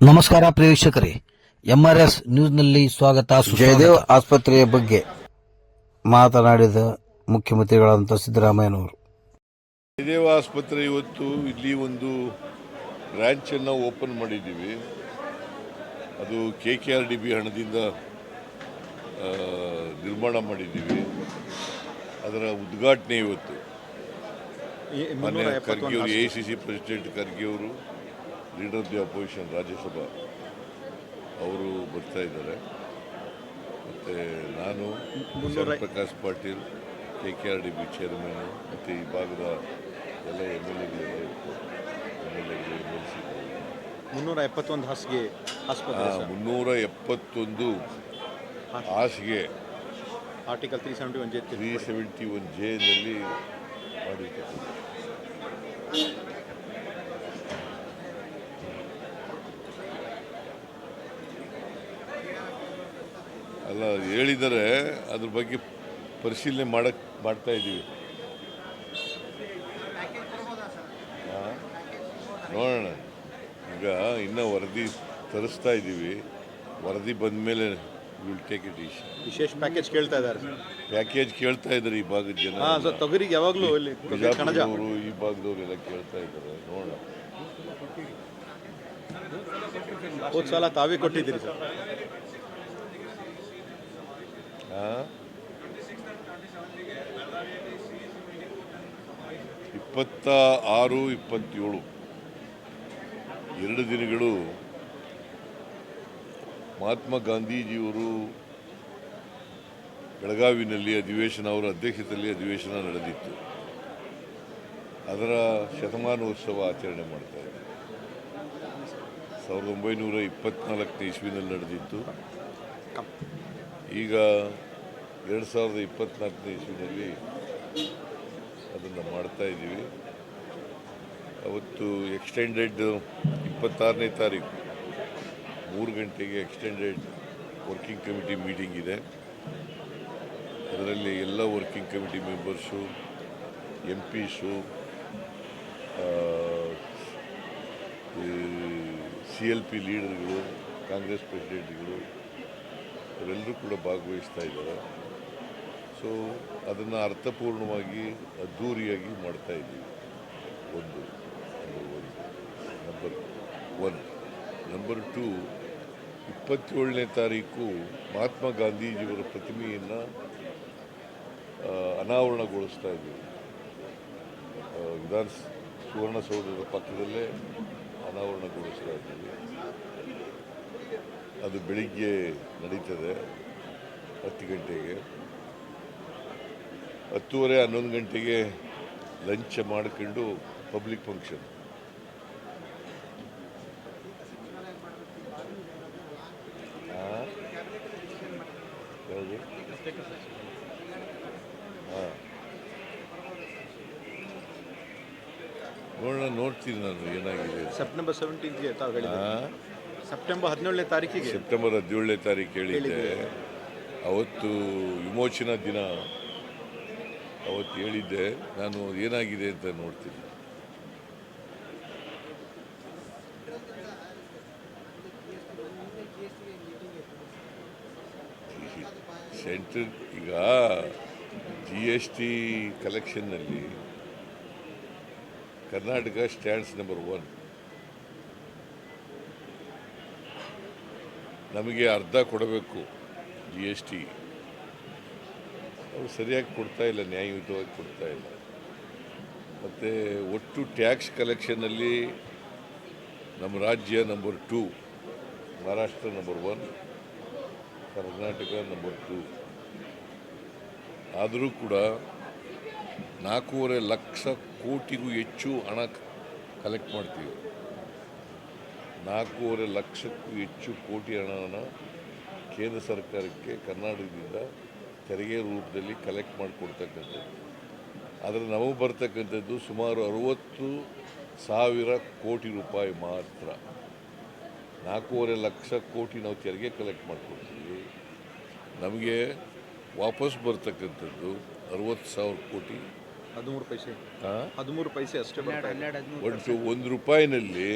ನಮಸ್ಕಾರ ಪ್ರೇಕ್ಷಕರೇ ಎಂಆರ್ಎಸ್ ನ್ಯೂಸ್ನಲ್ಲಿ ಸ್ವಾಗತ. ಜಯದೇವ್ ಆಸ್ಪತ್ರೆಯ ಬಗ್ಗೆ ಮಾತನಾಡಿದ ಮುಖ್ಯಮಂತ್ರಿಗಳಾದಂಥ ಸಿದ್ದರಾಮಯ್ಯನವರು. ಜಯದೇವ್ ಆಸ್ಪತ್ರೆ ಇವತ್ತು ಇಲ್ಲಿ ಒಂದು ಬ್ರ್ಯಾಂಚನ್ನು ಓಪನ್ ಮಾಡಿದ್ದೀವಿ. ಅದು K K R D B ಹಣದಿಂದ ಆ, ನಿರ್ಮಾಣ ಮಾಡಿದ್ದೀವಿ. ಅದರ ಉದ್ಘಾಟನೆ ಇವತ್ತು. ಮೊನ್ನೆ Kharge A C C president Kharge ಅವರು leader of the opposition Rajya Sabha ಬರ್ತಾ ಇದ್ದಾರೆ. ಮತ್ತು ನಾನು Prakash Patil K K R D B chairman ಮತ್ತು ಈ ಭಾಗದ ಎಲ್ಲ ಎಂ ಎಲ್ ಇರ್ತಾರೆ ಎಂ ಎಲ್ ಎಗಳು ಎಂ ಎಲ್ ಸಿ ಮುನ್ನೂರ ಎಪ್ಪತ್ತೊಂದು ಹಾಸಿಗೆ ಮುನ್ನೂರ ಎಪ್ಪತ್ತೊಂದು ಹಾಸಿಗೆ. Article three seventy one J three seventy one ಜೆನಲ್ಲಿ ಮಾಡಿರ್ತಕ್ಕಂಥ ಅಲ್ಲ ಹೇಳಿದರೆ ಅದ್ರ ಬಗ್ಗೆ ಪರಿಶೀಲನೆ ಮಾಡಕ್ ಮಾಡ್ತಾ ಇದ್ದೀವಿ? ನೋಡೋಣ. ಈಗ ಇನ್ನೂ ವರದಿ ತರಿಸ್ತಾ ಇದ್ದೀವಿ. ವರದಿ ಬಂದ ಮೇಲೆ ವಿಲ್ ಟೇಕ್ ಇಟ್ ಈಶ್ ವಿಶೇಷ ಪ್ಯಾಕೇಜ್ ಕೇಳ್ತಾ ಇದ್ದಾರೆ. ಪ್ಯಾಕೇಜ್ ಕೇಳ್ತಾ ಇದ್ದಾರೆ ಈ ಭಾಗದ ಜನ ತೊಗರಿಗೆ ಯಾವಾಗಲೂ ಇಲ್ಲಿ ಅವರು ಈ ಭಾಗದವರೆಲ್ಲ ಕೇಳ್ತಾ ಇದ್ದಾರೆ. ನೋಡೋಣ. ಹೋದ ಸಲ ತಾವೇ ಕೊಟ್ಟಿದ್ದೀರಿ ಸರ್? ಇಪ್ಪತ್ತ ಆರು ಇಪ್ಪತ್ತೇಳು. ಎರಡು ದಿನಗಳು ಮಹಾತ್ಮ ಗಾಂಧೀಜಿಯವರು ಬೆಳಗಾವಿನಲ್ಲಿ ಅಧಿವೇಶನ, ಅವರ ಅಧ್ಯಕ್ಷತೆಯಲ್ಲಿ ಅಧಿವೇಶನ ನಡೆದಿತ್ತು. ಅದರ ಶತಮಾನೋತ್ಸವ ಆಚರಣೆ ಮಾಡ್ತಾ ಇದ್ದಾರೆ. ಸಾವಿರದ ಒಂಬೈನೂರ ಇಪ್ಪತ್ನಾಲ್ಕನೇ ಇಸ್ವಿನಲ್ಲಿ ನಡೆದಿತ್ತು. ಈಗ ಎರಡು ಸಾವಿರದ ಇಪ್ಪತ್ನಾಲ್ಕನೇ ಇಸ್ವಿನಲ್ಲಿ ಅದನ್ನು ಮಾಡ್ತಾ ಇದ್ದೀವಿ. ಅವತ್ತು ಎಕ್ಸ್ಟೆಂಡೆಡ್ ಇಪ್ಪತ್ತಾರನೇ ತಾರೀಕು, ಮೂರು ಗಂಟೆಗೆ ಎಕ್ಸ್ಟೆಂಡೆಡ್ ವರ್ಕಿಂಗ್ ಕಮಿಟಿ ಮೀಟಿಂಗ್ ಇದೆ. ಅದರಲ್ಲಿ ಎಲ್ಲ working committee members MPs C L P ಲೀಡರ್ಗಳು Congress ಪ್ರೆಸಿಡೆಂಟ್ಗಳು ಅವರೆಲ್ಲರೂ ಕೂಡ ಭಾಗವಹಿಸ್ತಾ ಇದ್ದಾರೆ. ಸೊ ಅದನ್ನು ಅರ್ಥಪೂರ್ಣವಾಗಿ, ಅದ್ಧೂರಿಯಾಗಿ ಮಾಡ್ತಾ ಇದ್ದೀವಿ. ಒಂದು ನಂಬರ್ ಒನ್ ನಂಬರ್ ಟು ಇಪ್ಪತ್ತೇಳನೇ ತಾರೀಕು ಮಹಾತ್ಮ ಗಾಂಧೀಜಿಯವರ ಪ್ರತಿಮೆಯನ್ನು ಅನಾವರಣಗೊಳಿಸ್ತಾ ಇದ್ದೀವಿ. ವಿಧಾನ ಸುವರ್ಣಸೌಧದ ಪಕ್ಕದಲ್ಲೇ ಅನಾವರಣಗೊಳಿಸ್ತಾ ಇದ್ದೀವಿ. ಅದು ಬೆಳಿಗ್ಗೆ ನಡೀತದೆ ಹತ್ತು ಗಂಟೆಗೆ. ಹತ್ತುವರೆ ಹನ್ನೊಂದು ಗಂಟೆಗೆ ಲಂಚ್ ಮಾಡ್ಕೊಂಡು ಪಬ್ಲಿಕ್ ಫಂಕ್ಷನ್. ಹಾಂ ನೋಡೋಣ ನೋಡ್ತೀನಿ ನಾನು ಏನಾಗಿದೆ. ಸೆಪ್ಟೆಂಬರ್ ಸೆವೆಂಟೀನ್ತ್ಗೆ ತಾವು? ಸೆಪ್ಟೆಂಬರ್ ಹದಿನೇಳನೇ ತಾರೀಕಿಗೆ. ಸೆಪ್ಟೆಂಬರ್ ಹದಿನೇಳನೇ ತಾರೀಕು ಹೇಳಿದ್ದೆ. ಅವತ್ತು ವಿಮೋಚನಾ ದಿನ. ಅವತ್ತು ಹೇಳಿದ್ದೆ. ನಾನು ಏನಾಗಿದೆ ಅಂತ ನೋಡ್ತೀನಿ. ಸೆಂಟ್ರಲ್ ಈಗ ಜಿ ಎಸ್ ಟಿ ಕಲೆಕ್ಷನ್ನಲ್ಲಿ ಕರ್ನಾಟಕ ಸ್ಟ್ಯಾಂಡ್ಸ್ ನಂಬರ್ ಒನ್ ನಮಗೆ ಅರ್ಧ ಕೊಡಬೇಕು ಜಿ ಎಸ್ ಟಿ ಅವರು ಸರಿಯಾಗಿ ಕೊಡ್ತಾ ಇಲ್ಲ, ನ್ಯಾಯಯುತವಾಗಿ ಕೊಡ್ತಾ ಇಲ್ಲ. ಮತ್ತು ಒಟ್ಟು ಟ್ಯಾಕ್ಸ್ ಕಲೆಕ್ಷನಲ್ಲಿ ನಮ್ಮ ರಾಜ್ಯ number two Maharashtra number one Karnataka number two ಆದರೂ ಕೂಡ ನಾಲ್ಕೂವರೆ ಲಕ್ಷ ಕೋಟಿಗೂ ಹೆಚ್ಚು ಹಣ ಕಲೆಕ್ಟ್ ಮಾಡ್ತೀವಿ. ನಾಲ್ಕೂವರೆ ಲಕ್ಷಕ್ಕೂ ಹೆಚ್ಚು ಕೋಟಿ ಹಣವನ್ನು ಕೇಂದ್ರ ಸರ್ಕಾರಕ್ಕೆ ಕರ್ನಾಟಕದಿಂದ ತೆರಿಗೆ ರೂಪದಲ್ಲಿ ಕಲೆಕ್ಟ್ ಮಾಡಿಕೊಡ್ತಕ್ಕಂಥದ್ದು. ಆದರೆ ನಮಗೆ ಬರ್ತಕ್ಕಂಥದ್ದು ಸುಮಾರು ಅರುವತ್ತು ಸಾವಿರ ಕೋಟಿ ರೂಪಾಯಿ ಮಾತ್ರ. ನಾಲ್ಕೂವರೆ ಲಕ್ಷ ಕೋಟಿ ನಾವು ತೆರಿಗೆ ಕಲೆಕ್ಟ್ ಮಾಡಿಕೊಡ್ತೀವಿ. ನಮಗೆ ವಾಪಸ್ ಬರ್ತಕ್ಕಂಥದ್ದು ಅರುವತ್ತು ಸಾವಿರ ಕೋಟಿ. ಹದಿಮೂರು ಪೈಸೆ? ಹದಿಮೂರು ಪೈಸೆ ಅಷ್ಟೇ ಒಟ್ಟು ಒಂದು ರೂಪಾಯಿನಲ್ಲಿ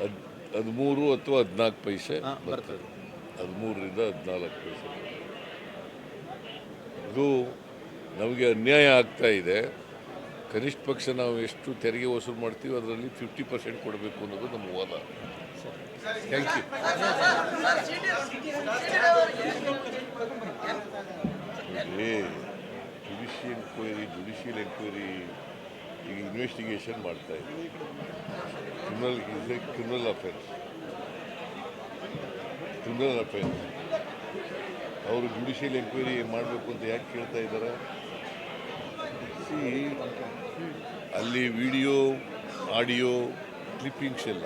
ಹದ್ ಹದಿಮೂರು ಅಥವಾ ಹದಿನಾಲ್ಕು ಪೈಸೆ ಬರ್ತದೆ. ಹದಿಮೂರರಿಂದ ಹದಿನಾಲ್ಕು ಪೈಸೆ ಇದು ನಮಗೆ ಅನ್ಯಾಯ ಆಗ್ತಾ ಇದೆ. ಕನಿಷ್ಠ ಪಕ್ಷ ನಾವು ಎಷ್ಟು ತೆರಿಗೆ ವಸೂಲು ಮಾಡ್ತೀವಿ ಅದರಲ್ಲಿ ಫಿಫ್ಟಿ ಪರ್ಸೆಂಟ್ ಕೊಡಬೇಕು ಅನ್ನೋದು ನಮ್ಮ ವಾದ. Thank you judicial enquiry judicial enquiry ಈಗ ಇನ್ವೆಸ್ಟಿಗೇಷನ್ ಮಾಡ್ತಾ ಇದ್ದೀವಿ. Criminal is a criminal offense. ಅವರು ಜುಡಿಷಿಯಲ್ ಎಂಕ್ವೈರಿ ಮಾಡಬೇಕು ಅಂತ ಯಾಕೆ ಕೇಳ್ತಾ ಇದ್ದಾರೆ ಅಲ್ಲಿ ವಿಡಿಯೋ ಆಡಿಯೋ ಕ್ಲಿಪ್ಪಿಂಗ್ಸ್ ಎಲ್ಲ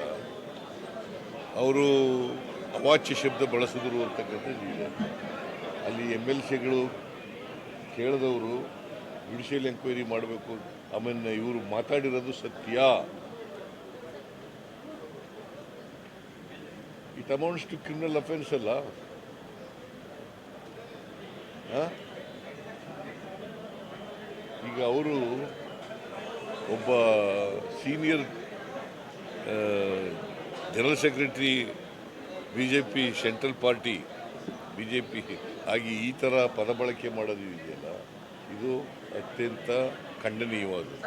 ಅವರು ಅವಾಚ್ಯ ಶಬ್ದ ಬಳಸಿದ್ರು ಅಂತಕ್ಕಂಥದ್ದು ಇದೆ ಅಲ್ಲಿ ಎಂ ಎಲ್ ಸಿಗಳು ಕೇಳಿದವರು ಜುಡಿಷಿಯಲ್ ಎಂಕ್ವೈರಿ ಮಾಡಬೇಕು. ಆಮೇಲೆ ಇವರು ಮಾತಾಡಿರೋದು ಸತ್ಯ. It amounts to criminal offence ಅಲ್ಲ ಈಗ ಅವರು ಒಬ್ಬ senior general secretary B J P central party B J P ಆಗಿ ಈ ಥರ ಪದ ಬಳಕೆ ಮಾಡೋದು ಇದೆಯಲ್ಲ? ಇದು ಅತ್ಯಂತ ಖಂಡನೀಯವಾದದ್ದು.